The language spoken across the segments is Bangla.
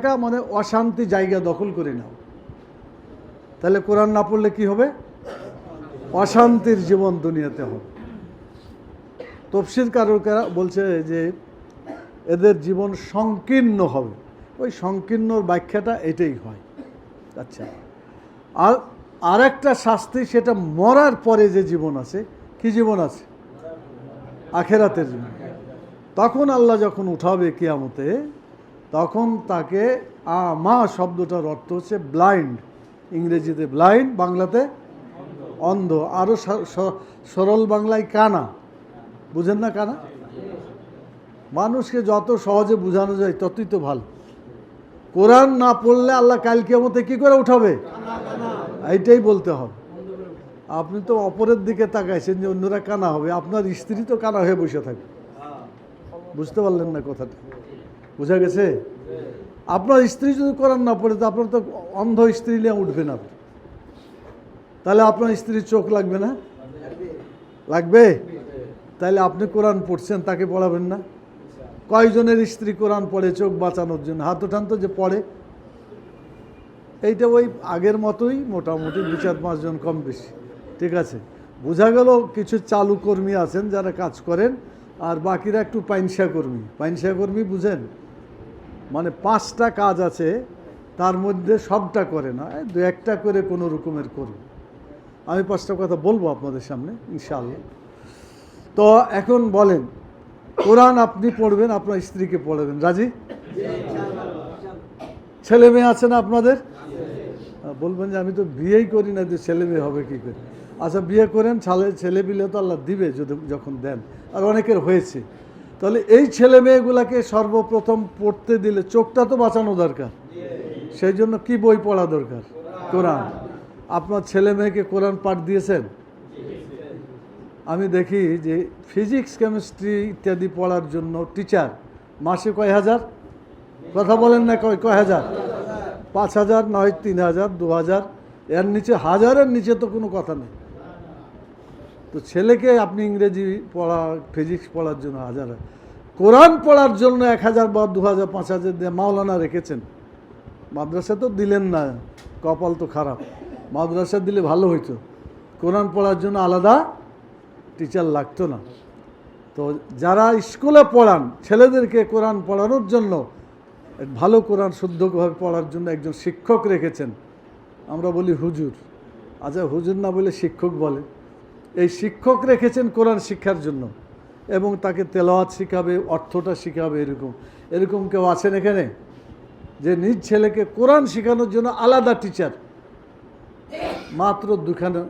একটা মানে অশান্তি জায়গা দখল করে নাও। তাহলে কোরআন না পড়লে কি হবে? অশান্তির জীবন দুনিয়াতে হবে। তফসির কারকেরা বলছে যে এদের জীবন সংকীর্ণ হবে। ওই সংকীর্ণর ব্যাখ্যাটা এটাই হয়। আচ্ছা আর আর একটা শাস্তি সেটা মরার পরে যে জীবন আছে, কি জীবন আছে? আখেরাতের জীবন। তখন আল্লাহ যখন উঠাবে কিয়ামতে তখন তাকে আ, মা শব্দটার অর্থ হচ্ছে ব্লাইন্ড ইংরেজিতে ব্লাইন্ড বাংলাতে অন্ধ। আরও সরল বাংলায় কানা। বুঝেন না কানা? মানুষকে যত সহজে বোঝানো যায়, ততই তো ভালো। কোরআন না পড়লে আল্লাহ কালকে মতে কি করে উঠাবে? এইটাই বলতে হবে। আপনি তো অপরের দিকে তাকাইছেন যে অন্যরা কানা হবে, আপনার স্ত্রী তো কানা হয়ে বসে থাকবে। বুঝতে পারলেন না কথাটা? গেছে? আপনার স্ত্রী যদি কোরআন না পড়ে, তো আপনার তো অন্ধ স্ত্রী নিয়ে উঠবে না তাহলে আপনার স্ত্রীর চোখ লাগবে না? লাগবে? তাহলে আপনি কোরআন পড়ছেন, তাকে পড়াবেন না? কয়জনের স্ত্রী কোরআন পড়ে চোখ বাঁচানোর জন্য? হাত ওঠান তো যে পড়ে। এইটা ওই আগের মতোই মোটামুটি দু চার পাঁচজন কম বেশি। ঠিক আছে? বোঝা গেল কিছু চালু কর্মী আছেন যারা কাজ করেন, আর বাকিরা একটু পাইনসা কর্মী। পাইনসা কর্মী বুঝেন? মানে পাঁচটা কাজ আছে, তার মধ্যে সবটা করে না। দু একটা করে কোনো রকমের করবে। আমি পাঁচটা কথা বলব আপনাদের সামনে, ইনশাআল্লাহ। তো এখন বলেন, কোরআন আপনি পড়বেন, আপনার স্ত্রীকে পড়াবেন। রাজি? ছেলে মেয়ে আছে না আপনাদের? বলবেন যে আমি তো বিয়েই করি না, যে ছেলে মেয়ে হবে কী করে? আচ্ছা বিয়ে করেন, ছেলে ছেলে পিলে তো আল্লাহ দিবে যদি যখন দেন। আর অনেকের হয়েছে। তাহলে এই ছেলে মেয়েগুলাকে সর্বপ্রথম পড়তে দিলে চোখটা তো বাঁচানো দরকার। সেই জন্য কি বই পড়া দরকার? কোরআন। আপনার ছেলে মেয়েকে কোরআন পাঠ দিয়েছেন? আমি দেখি যে ফিজিক্স, কেমিস্ট্রি ইত্যাদি পড়ার জন্য টিচার মাসে কয় হাজার? কথা বলেন না কয় কয় হাজার? পাঁচ হাজার, নয়, তিন হাজার, দু হাজার। এর নিচে, হাজারের নিচে তো কোনো কথা নেই। তো ছেলেকে আপনি ইংরেজি পড়া ফিজিক্স পড়ার জন্য হাজার, কোরআন পড়ার জন্য এক হাজার বা দু হাজার, পাঁচ হাজার দিয়ে মাওলানা রেখেছেন। মাদ্রাসা তো দিলেন না, কপাল তো খারাপ। মাদ্রাসা দিলে ভালো হইতো। কোরআন পড়ার জন্য আলাদা টিচার লাগতো না। তো যারা স্কুলে পড়ান, ছেলেদেরকে কোরআন পড়ানোর জন্য, ভালো কোরআন শুদ্ধভাবে পড়ার জন্য একজন শিক্ষক রেখেছেন। আমরা বলি হুজুর। আচ্ছা হুজুর না বলে শিক্ষক বলে? এই শিক্ষক রেখেছেন কোরআন শিক্ষার জন্য এবং তাকে তেলাওয়াত শিখাবে অর্থটা শিখাবে এরকম। এরকম কেউ আছেন এখানে? যে নিজ ছেলেকে কোরআন শেখানোর জন্য আলাদা টিচার মাত্র দুখানা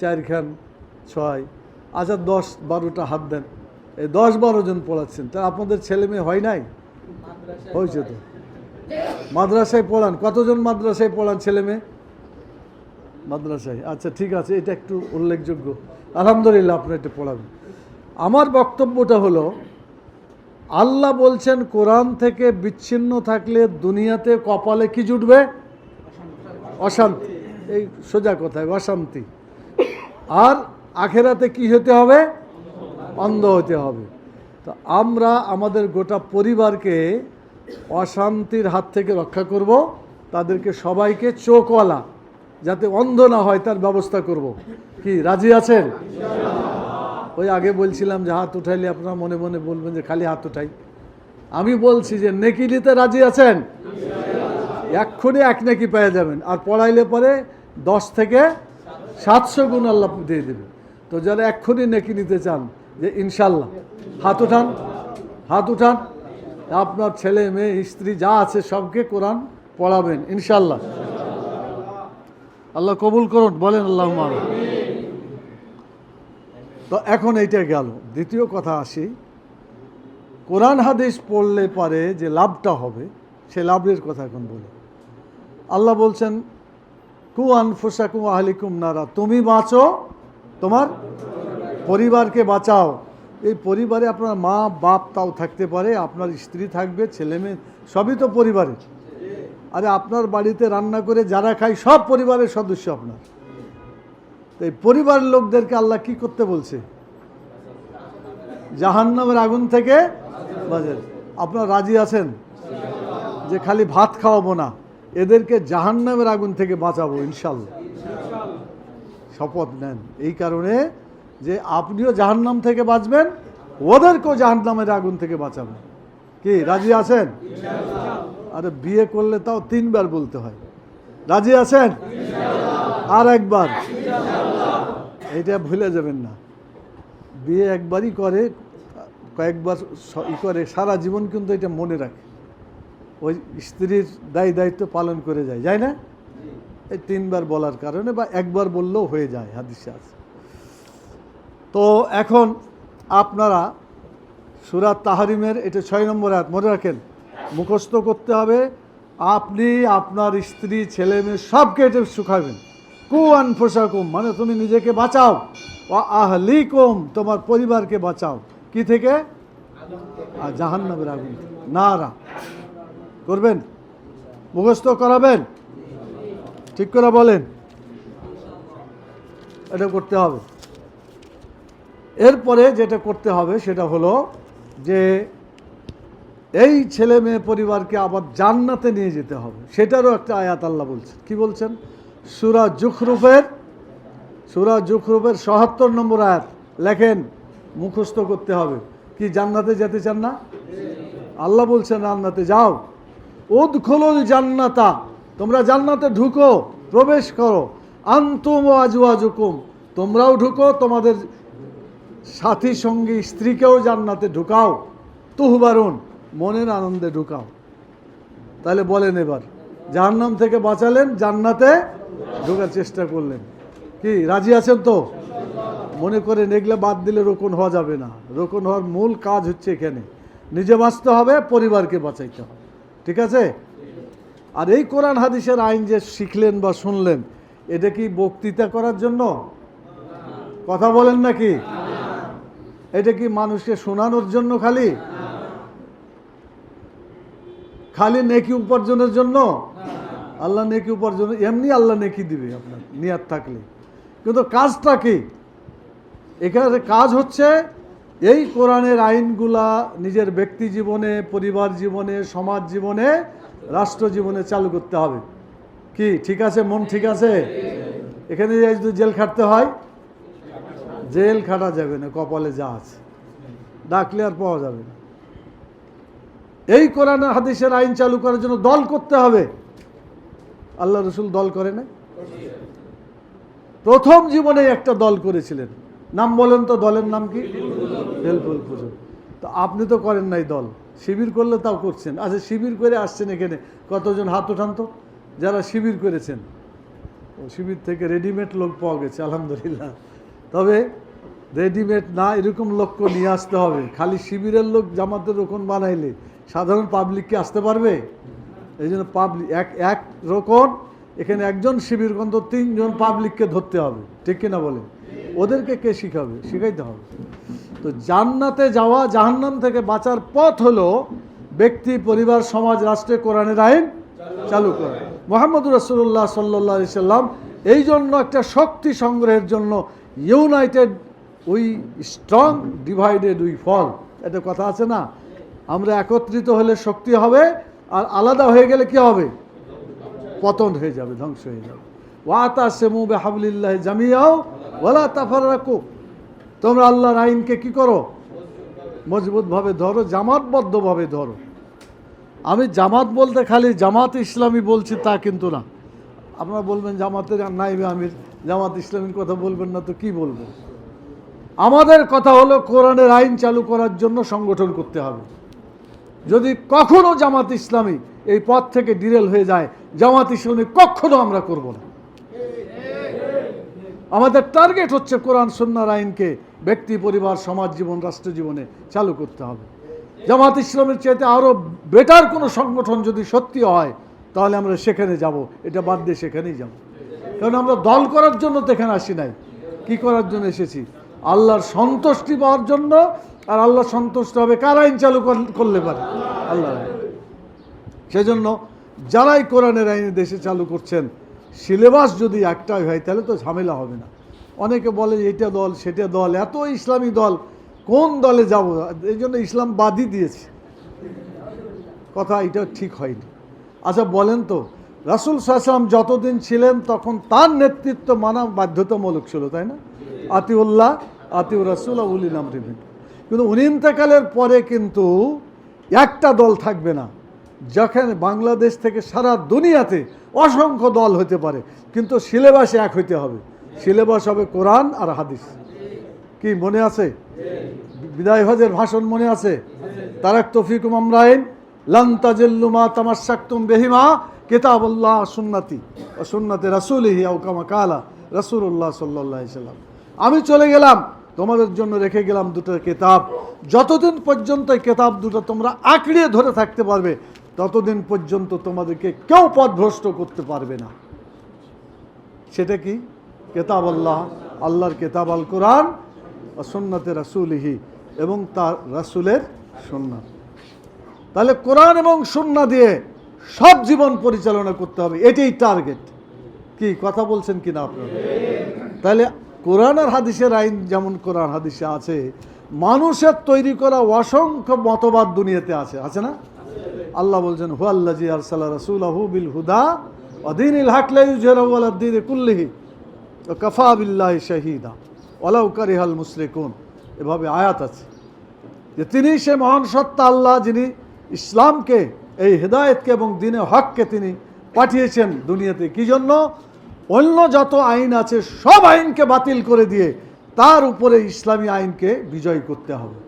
চারখান ছয় আচ্ছা দশ বারোটা হাত দেন। এই দশ বারো জন পড়াচ্ছেন। তা আপনাদের ছেলে মেয়ে হয় নাই? হয়েছে তো। মাদ্রাসায় পড়ান। কতজন মাদ্রাসায় পড়ান ছেলে মেয়ে? মাদ্রাসায়। আচ্ছা ঠিক আছে, এটা একটু উল্লেখযোগ্য। আলহামদুলিল্লাহ আপনি এটা পড়াবেন আমার বক্তব্যটা হলো, আল্লাহ বলছেন, কোরআন থেকে বিচ্ছিন্ন থাকলে দুনিয়াতে কপালে কি জুটবে? অশান্তি। এই সোজা কথায়, অশান্তি। আর আখেরাতে কি হতে হবে? অন্ধ হতে হবে। তো আমরা আমাদের গোটা পরিবারকে অশান্তির হাত থেকে রক্ষা করব। তাদেরকে সবাইকে চোখওয়ালা। যাতে অন্ধ না হয়, তার ব্যবস্থা করব। কি, রাজি আছেন? ওই আগে বলছিলাম যে হাত উঠাইলে আপনারা মনে মনে বলবেন যে খালি হাত উঠাই। আমি বলছি যে নেকি নিতে রাজি আছেন? এক্ষুনি এক নেকি পেয়ে যাবেন। আর পড়াইলে পরে দশ থেকে সাতশো গুণ আল্লাহ দিয়ে দেবে তো যারা এক্ষুনি নেকি নিতে চান, যে ইনশাল্লাহ, হাত উঠান হাত উঠান। আপনার ছেলে, মেয়ে, স্ত্রী যা আছে সবকে কোরআন পড়াবেন, ইনশাল্লাহ। আল্লাহ কবুল করুন, বলেন আল্লাহ তো এখন এইটা গেল। দ্বিতীয় কথা আসি, কোরআন হাদিস পড়লে পারে যে লাভটা হবে, সে লাভের কথা এখন বলি। আল্লাহ বলছেন, কু আনফুসাকু আহলিকুম নারা তুমি বাঁচো, তোমার পরিবারকে বাঁচাও। এই পরিবারে আপনার মা বাপ তাও থাকতে পারে, আপনার স্ত্রী থাকবে ছেলে মেয়ে সবই তো পরিবারের। আরে আপনার বাড়িতে রান্না করে যারা খায়, সব পরিবারের সদস্য আপনার। তো এই পরিবারের লোকদেরকে আল্লাহ কি করতে বলছে? জাহান্নামের আগুন থেকে বাজার আপনার রাজি আছেন? যে খালি ভাত খাওয়াবো না, এদেরকে জাহান্নামের আগুন থেকে বাঁচাবো ইনশাল্লাহ শপথ নেন। এই কারণে যে আপনিও জাহান্নাম থেকে বাঁচবেন, ওদেরকেও জাহান্নামের আগুন থেকে বাঁচাবেন। কি, রাজি আছেন? আরে বিয়ে করলে তাও তিনবার বলতে হয়। রাজি আছেন? আর একবার। এটা ভুলে যাবেন না। বিয়ে একবারই করে, কয়েকবার ই করে, সারা জীবন কিন্তু এটা মনে রাখে। ওই স্ত্রীর দায়ী দায়িত্ব পালন করে যায় যায় না? এই তিনবার বলার কারণে বা একবার বললেও হয়ে যায়, হাদিসে আছে। তো এখন আপনারা সুরাত তাহারিমের, এটা ছয় নম্বর আয়াত, মনে রাখেন? মুখস্থ করতে হবে। আপনি আপনার স্ত্রী, ছেলে মেয়ে সবকে এটা শুকাবেন। কু আনফোসাকুম মানে তুমি নিজেকে বাঁচাও। ও আহলিকুম, তোমার পরিবারকে বাঁচাও। কি থেকে? জাহান্নামের আগুন। না রা করবেন? মুখস্থ করাবেন? ঠিক করে বলেন। এটা করতে হবে। এরপরে যেটা করতে হবে, সেটা হলো যে এই ছেলে মেয়ে পরিবারকে আবার জান্নাতে নিয়ে যেতে হবে। সেটারও একটা আয়াত আল্লাহ বলছেন। কি বলছেন? সুরা জুখরুফের সুরা জুখরুফের সহাত্তর নম্বর আয়াত। লেখেন, মুখস্থ করতে হবে। কি, জান্নাতে যেতে চান না? আল্লাহ বলছেন, জান্নাতে যাও। উদখলুল জান্নাতা, তোমরা জান্নাতে ঢুকো, প্রবেশ করো। আন্তুম আজুয়াজুকুম তোমরাও ঢুকো, তোমাদের সাথী সঙ্গী স্ত্রীকেও জান্নাতে ঢুকাও। তুহবারুন মনের আনন্দে ঢুকাও। তাহলে বলেন এবার, জাহান্নাম থেকে বাঁচালেন, জান্নাতে ঢোকার চেষ্টা করলেন। কি, রাজি আছেন তো? মনে করেন এগুলো বাদ দিলে রোকন হওয়া যাবে না। রোকন হওয়ার মূল কাজ হচ্ছে এখানে। নিজে বাঁচতে হবে, পরিবারকে বাঁচাইতে হবে। ঠিক আছে? আর এই কোরআন হাদিসের আইন যে শিখলেন বা শুনলেন, এটা কি বক্তৃতা করার জন্য? কথা বলেন নাকি? এটা কি মানুষকে শোনানোর জন্য খালি? খালি নেকি উপার্জনের জন্য? আল্লাহ নেকি উপার্জন, এমনি আল্লাহ নেকি দিবে আপনার, নিয়াত থাকলে। কিন্তু কাজটা কি? এখানে কাজ হচ্ছে এই কোরআনের আইনগুলা নিজের ব্যক্তি জীবনে, পরিবার জীবনে, সমাজ জীবনে, রাষ্ট্র জীবনে চালু করতে হবে। কি, ঠিক আছে, মন ঠিক আছে? এখানে যদি জেল খাটতে হয়, জেল খাটা যাবে না, কপালে যা আছে। ডাকলে আর পাওয়া যাবে না। এই কোরআন হাদিসের আইন চালু করার জন্য দল করতে হবে। আল্লাহ রসুল দল করে না প্রথম জীবনে একটা দল করেছিলেন। নাম বলেন তো, দলের নাম কি? হেল্পফুল পুজো। তো আপনি তো করেন নাই দল। শিবির করলে তাও করছেন। আচ্ছা শিবির করে আসছেন এখানে। কতজন হাত উঠান তো? যারা শিবির করেছেন। শিবির থেকে রেডিমেড লোক পাওয়া গেছে, আলহামদুলিল্লাহ। তবে রেডিমেড না, এরকম লোককে নিয়ে আসতে হবে। খালি শিবিরের লোক জামাতের রোকন বানাইলে সাধারণ পাবলিককে আসতে পারবে? এই জন্য পাবলিক এক এক রোকন, এখানে একজন শিবির কন্ত তিনজন পাবলিককে ধরতে হবে। ঠিক কিনা বলে? ওদেরকে কে শিখাবে? শিখাইতে হবে। তো জান্নাতে যাওয়া, জাহান্নাম থেকে বাঁচার পথ হলো ব্যক্তি, পরিবার, সমাজ, রাষ্ট্রে কোরআনের আইন চালু করা। মোহাম্মদ রসুল্লাহ সাল্লাহ সাল্লাম এই জন্য একটা শক্তি সংগ্রহের জন্য united we strong divided we fall. এটা কথা আছে না? আমরা একত্রিত হলে শক্তি হবে আর আলাদা হয়ে গেলে কি হবে? পতন হয়ে যাবে, ধ্বংস হয়ে যাবে। ওয়াতা সেমু বেহাবলিল্লাহ জামিয়াও ওলা তাফার রাখো তোমরা আল্লাহর আইনকে কি করো? মজবুতভাবে ধরো, জামাতবদ্ধভাবে ধরো। আমি জামাত বলতে খালি জামাত ইসলামী বলছি তা কিন্তু না। আপনারা বলবেন জামাতের নাইবে আমির, জামাত ইসলামীর কথা বলবেন না তো কি বলব? আমাদের কথা হলো কোরআনের আইন চালু করার জন্য সংগঠন করতে হবে। যদি কখনো জামাত ইসলামী এই পথ থেকে ডিরেল হয়ে যায়, জামাত ইসলামী কখনো আমরা করব না। আমাদের টার্গেট হচ্ছে কোরআন সন্ন্যার আইনকে ব্যক্তি, পরিবার, সমাজ জীবন, রাষ্ট্র জীবনে চালু করতে হবে। জামাত ইসলামের চাইতে আরও বেটার কোনো সংগঠন যদি সত্যি হয়, তাহলে আমরা সেখানে যাব। এটা বাদ দিয়ে সেখানেই যাব। কারণ আমরা দল করার জন্য তো এখানে আসি নাই। কি করার জন্য এসেছি? আল্লাহর সন্তুষ্টি পাওয়ার জন্য আর আল্লাহ সন্তুষ্ট হবে। কার আইন চালু কর- করলে পারে? আল্লাহ সেজন্য যারাই কোরআনের আইনে দেশে চালু করছেন, সিলেবাস যদি একটাই হয়, তাহলে তো ঝামেলা হবে না। অনেকে বলে এটা দল, সেটা দল, এত ইসলামী দল, কোন দলে যাব? এই জন্য ইসলাম বাদই দিয়েছে। কথা এটা ঠিক হয়নি। আচ্ছা বলেন তো, রাসুল সাহসালাম যতদিন ছিলেন, তখন তার নেতৃত্ব মানা বাধ্যতামূলক ছিল, তাই না? আতিউল্লাহ, আতিউর রাসুল উলিল আমরিবিন কিন্তু উনি ইন্তেকালের পরে কিন্তু একটা দল থাকবে না, যখন বাংলাদেশ থেকে সারা দুনিয়াতে অসংখ্য দল হতে পারে, কিন্তু সিলেবাসে এক হইতে হবে। সিলেবাস হবে কোরআন আর হাদিস। কি মনে আছে? বিদায় হজের ভাষণ মনে আছে? তারাক তফিকুম আমরাইন লান্তাজিল্লুমা তামাশাক্তুম বেহিমা কিতাবুল্লাহ সুন্নাতি সুন্নাতে রাসূলিহি আও কামা কালা আলাইহি সাল্লাম। আমি চলে গেলাম। তোমাদের জন্য রেখে গেলাম দুটো কেতাব। যতদিন পর্যন্ত এই কিতাব দুটো তোমরা আঁকড়িয়ে ধরে থাকতে পারবে, ততদিন পর্যন্ত তোমাদেরকে কেউ পথভ্রষ্ট করতে পারবে না। সেটা কি? কেতাব আল্লাহ, আল্লাহর কেতাব আল কোরআন ও সুন্নাতে রাসুলিহি এবং তার রাসুলের সুন্নাত তাহলে কোরআন এবং সুন্না দিয়ে সব জীবন পরিচালনা করতে হবে, এটাই টার্গেট। কি, কথা বলছেন কিনা আপনারা? তাহলে কোরআন আর হাদিসের আইন যেমন কোরআন হাদিসে আছে, মানুষের তৈরি করা অসংখ্য মতবাদ দুনিয়াতে আছে। আছে না? আল্লাহ বলছেন হু আল্লাহ জি আরসাল্লাহ রসুল বিল হুদা অদিন ইল হাকলাই উজহরাউদ্দিন কুল্লিহি কফা বিল্লাহ শাহিদা ওলাউ কারিহাল মুসলিকুন এভাবে আয়াত আছে। যে তিনি সে মহান সত্তা আল্লাহ যিনি ইসলামকে, এই হেদায়েতকে এবং দিনে হককে তিনি পাঠিয়েছেন দুনিয়াতে। কি জন্য? অন্য যত আইন আছে, সব আইনকে বাতিল করে দিয়ে তার উপরে ইসলামী আইনকে বিজয় করতে হবে।